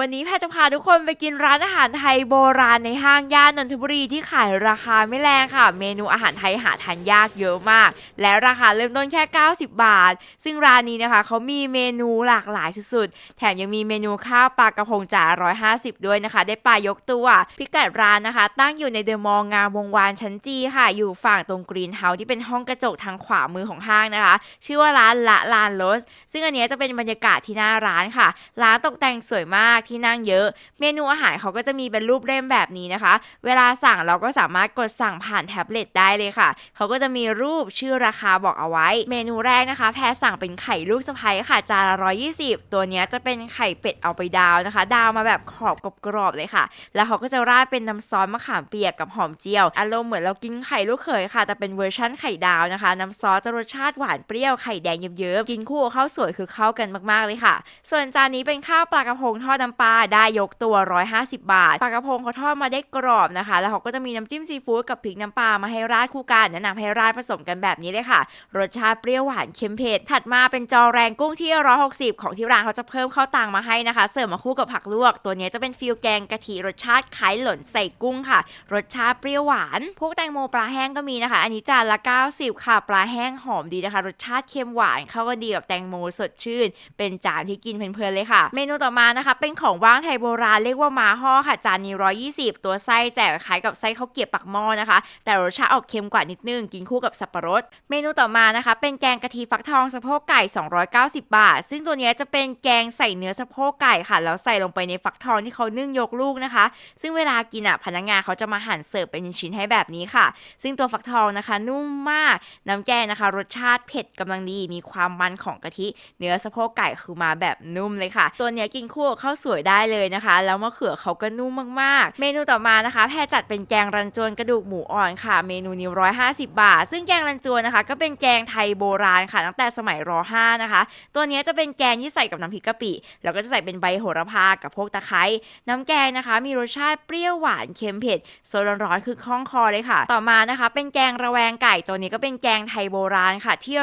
วันนี้แพทย์จะพาทุกคนไปกินร้านอาหารไทยโบราณในห้างย่านนนทบุรีที่ขายราคาไม่แรงค่ะ เมนูอาหารไทยหาทานยากเยอะมาก และราคาเริ่มต้นแค่ 90 บาท ซึ่งร้านนี้นะคะเขามีเมนูหลากหลายสุดๆ แถมยังมีเมนูข้าวปลากระพงจ่า150 ด้วยนะคะ ได้ปลายกตัว พิกัดร้านนะคะ ตั้งอยู่ในเดอะมอลล์งามวงวานชั้นจีค่ะ อยู่ฝั่งตรงกรีนเฮาส์ที่เป็นห้องกระจกทางขวามือของห้างนะคะ ชื่อว่าร้านละลานโรสซึ่งอันนี้จะเป็นบรรยากาศที่หน้าร้านค่ะ ร้านตกแต่งสวยมากที่นั่งเยอะ เมนูอาหารเขาก็จะมีเป็นรูปเล่มแบบนี้นะคะ เวลาสั่งเราก็สามารถกดสั่งผ่านแท็บเล็ตได้เลยค่ะ เขาก็จะมีรูปชื่อราคาบอกเอาไว้ เมนูแรกนะคะ แพรสั่งเป็นไข่ลูกสะใภ้ค่ะ จานละ120ตัวนี้จะเป็นไข่เป็ดเอาไปดาวนะคะ ดาวมาแบบขอบกรอบๆเลยค่ะ แล้วเขาก็จะราดเป็นน้ำซอสมะขามเปียกกับหอมเจียว อารมณ์เหมือนเรากินไข่ลูกเขยค่ะ แต่เป็นเวอร์ชั่นไข่ดาวนะคะ น้ำซอสจะรสชาติหวานเปรี้ยวไข่แดงเยิ้มๆ กินคู่กับข้าวสวยคือเข้ากันมากๆเลยค่ะ ส่วนจานนี้เป็นข้าวปลากระพงทอดน้ำปลาได้ยกตัว 150 บาทปลากระพงเขาทอดมาได้กรอบนะคะ แล้วเขาก็จะมีน้ำจิ้มซีฟู้ดกับพริกน้ำปลามาให้ราดคู่กันแนะนำให้ราดผสมกันแบบนี้เลยค่ะ รสชาติเปรี้ยวหวานเค็มเผ็ดถัดมาเป็นจอแรงกุ้งที่ 160 ของที่ร้านเขาจะเพิ่มข้าวตังมาให้นะคะ เสิร์ฟมาคู่กับผักลวก ตัวนี้จะเป็นฟิลแกงกะทิรสชาติคล้ายหล่นใส่กุ้งค่ะ รสชาติเปรี้ยวหวาน พวกแตงโมปลาแห้งก็มีนะคะ อันนี้จานละ 90 ค่ะ ปลาแห้งหอมดีนะคะ รสชาติเค็มหวานเข้ากันดีกับแตงโมสดชื่น เป็นจานที่กินเพลินๆเลยค่ะ เมนูต่อมานะคะเป็นขของว่างไทยโบราณเรียกว่ามาห่อค่ะจานนี้ 120 ตัวไส้แจกคล้ายกับไส้ข้าวเกี๊ยวปักหม้อนะคะ แต่รสชาติออกเค็มกว่านิดนึง กินคู่กับสับปะรด เมนูต่อมานะคะ เป็นแกงกะทิฟักทองสะโพกไก่ 290 บาท ซึ่งตัวนี้จะเป็นแกงใส่เนื้อสะโพกไก่ค่ะ แล้วใส่ลงไปในฟักทองที่เขานึ่งยกลูกนะคะ ซึ่งเวลากินอะพนักงานเขาจะมาหั่นเสิร์ฟเป็นชิ้นให้แบบนี้ค่ะ ซึ่งตัวฟักทองนะคะ นุ่มมาก น้ำแกงนะคะ รสชาติเผ็ดกำลังดีมีความมันของกะทิ เนื้อสะโพกไก่คือมาแบบนุ่มเลยค่ะ ตัวนี้กินคู่กับข้าวสวยได้เลยนะคะ แล้วมะเขือเขาก็นุ่มมากๆ เมนูต่อมานะคะ แพรจัดเป็นแกงรันจวนกระดูกหมูอ่อนค่ะ เมนูนี้150 บาท ซึ่งแกงรันจวนนะคะ ก็เป็นแกงไทยโบราณค่ะตั้งแต่สมัยร5นะคะ ตัวนี้จะเป็นแกงที่ใส่กับน้ำพริกกะปิ แล้วก็จะใส่เป็นใบโหระพากับพวกตะไคร้น้ำแกงนะคะ มีรสชาติเปรี้ยวหวานเค็มเผ็ดโซนร้อนๆคือคล่องคอเลยค่ะ ต่อมานะคะ เป็นแกงระแวงไก่ตัวนี้ก็เป็นแกงไทยโบราณค่ะที่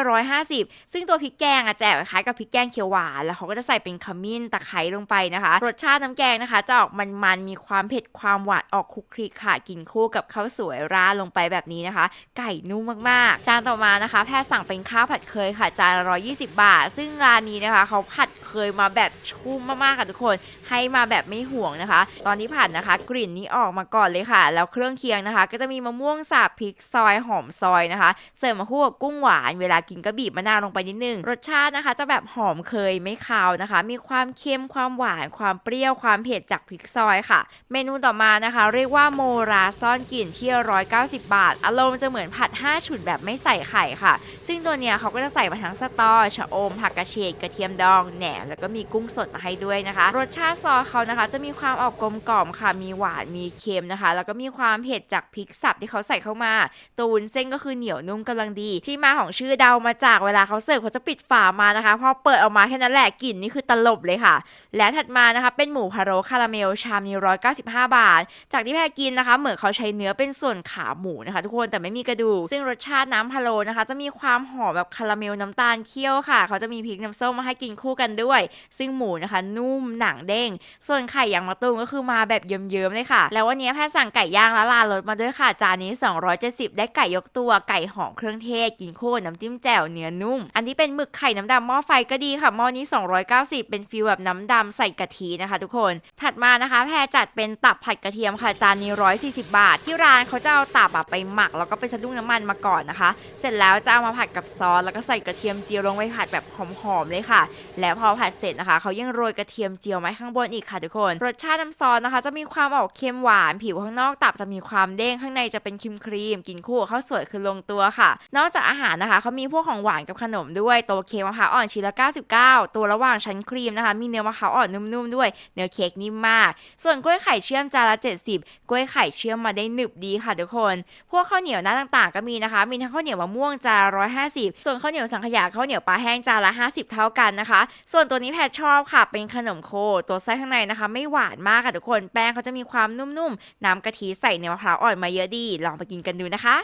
150 ซึ่งตัวพริกแกงอะแจกคล้ายกับพริกแกงเขียวหวานแล้วเขาก็จะใส่เป็นขมิ้นตะไคร้ลงไปนะคะรสชาติน้ำแกงนะคะ จะออกมันๆ มีความเผ็ดความหวานออกคุกคลิกค่ะ กินคู่กับข้าวสวยราดลงไปแบบนี้นะคะ ไก่นุ่มมากๆ จานต่อมานะคะ แพทย์สั่งเป็นข้าวผัดเคยค่ะ จานละ120 บาท ซึ่งร้านนี้นะคะ เขาผัด เคยมาแบบชุ่มมากๆค่ะทุกคน ให้มาแบบไม่ห่วงนะคะ ตอนที่ผัดนะคะ กลิ่นนี้ออกมาก่อนเลยค่ะ แล้วเครื่องเคียงนะคะ ก็จะมีมะม่วงสับพริกซอยหอมซอยนะคะ เสิร์ฟมาคู่กับกุ้งหวาน เวลากินก็บีบมะนาวลงไปนิดนึง รสชาตินะคะ จะแบบหอมเคยไม่คาวนะคะ มีความเค็มความหวาน ความเปรี้ยวความเผ็ดจากพริกซอยค่ะ เมนูต่อมานะคะ เรียกว่าโมราซ่อนกลิ่นที่190 บาท อารมณ์จะเหมือนผัด 5 ฉุดแบบไม่ใส่ไข่ค่ะ ซึ่งตัวเนี้ยเขาก็จะใส่มาทั้งสตอชะอมผักกระเฉดกระเทียมดองแหนมแล้วก็มีกุ้งสดมาให้ด้วยนะคะ รสชาติซอสเขานะคะ จะมีความออกกลมกล่อมค่ะ มีหวานมีเค็มนะคะ แล้วก็มีความเผ็ดจากพริกสับที่เขาใส่เข้ามาตัววนเส้นก็คือเหนียวนุ่มกำลังดี ที่มาของชื่อเดามาจากเวลาเขาเสิร์ฟเขาจะปิดฝามานะคะพอเปิดออกมาแค่นั้นแหละกลิ่นนี่คือตลบเลยค่ะ และถัดมานะคะเป็นหมูพะโล้คาราเมลชามนี้195 บาท จากที่แพรกินนะคะ เหมือนเขาใช้เนื้อเป็นส่วนขาหมูนะคะ ทุกคนแต่ไม่มีกระดูกซึ่งรสชาติน้ำพะโล้นะคะ จะมีความหอมแบบคาราเมลน้ำตาลเคี่ยวค่ะ เขาจะมีพริกน้ำส้มมาให้กินคู่กันด้วยซึ่งหมูนะคะ นุ่มหนังเด้ง ส่วนไข่ยางมะตูมก็คือมาแบบเยิ้มๆเลยค่ะ แล้ววันนี้แพทย์สั่งไก่ย่างและลารสมาด้วยค่ะ จานนี้ 270 ได้ไก่ยกตัวไก่หอมเครื่องเทศกินคู่น้ำจิ้มแจ่วเนื้อนุ่ม อันที่เป็นหมึกไข่น้ำดำหม้อไฟก็ดีค่ะหม้อนี้ 290 เป็นฟิลแบบน้ำดำใส่กะทินะคะ ทุกคน ถัดมานะคะ แพรจัดเป็นตับผัดกระเทียมค่ะจานนี้ 140 บาท ที่ร้านเขาจะเอาตับไปหมักแล้วก็ไปสะดุ้งน้ำมันมาก่อนนะคะ เสร็จแล้วจะเอามาผัดกับซอสแล้วก็ใส่กระเทียมเจียวลงไปผัดแบบหอมๆเลยค่ะ แล้วพอผัดเสร็จนะคะ เขายังโรยกระเทียมเจียวไว้ข้างบนอีกค่ะทุกคน รสชาติน้ำซอสนะคะ จะมีความออกเค็มหวาน ผิวข้างนอกตับจะมีความเด้งข้างในจะเป็นครีมครีมกินคู่ข้าวสวยคือลงตัวค่ะ นอกจากอาหารนะคะเขามีพวกของหวานกับขนมด้วยตัวเค้กมะพร้าวอ่อนชิ้นละ 99 ตัวระหว่างชั้นครีมนะคะ มีเนื้อมะพร้าวอ่อนนุ่มๆด้วย เนื้อเค้กนิ่มมาก ส่วนกล้วยไข่เชื่อมจานละ 70 กล้วยไข่เชื่อมมาได้หนึบดีค่ะทุกคน พวกข้าวเหนียวหน้าต่างๆ ก็มีนะคะ มีทั้งข้าวเหนียวมะม่วงจานละ150ส่วนข้าวเหนียวสังขยาข้าวเหนียวปลาแห้งจานละ 50 เท่ากันนะคะ ส่วนตัวนี้แพทชอบค่ะ เป็นขนมโค ตัวไส้ข้างในนะคะ ไม่หวานมากค่ะทุกคน แป้งเขาจะมีความนุ่มๆ น้ำกะทิใส่เนื้อมะพร้าวอ่อนมาเยอะดี ลองไปกินกันดูนะคะ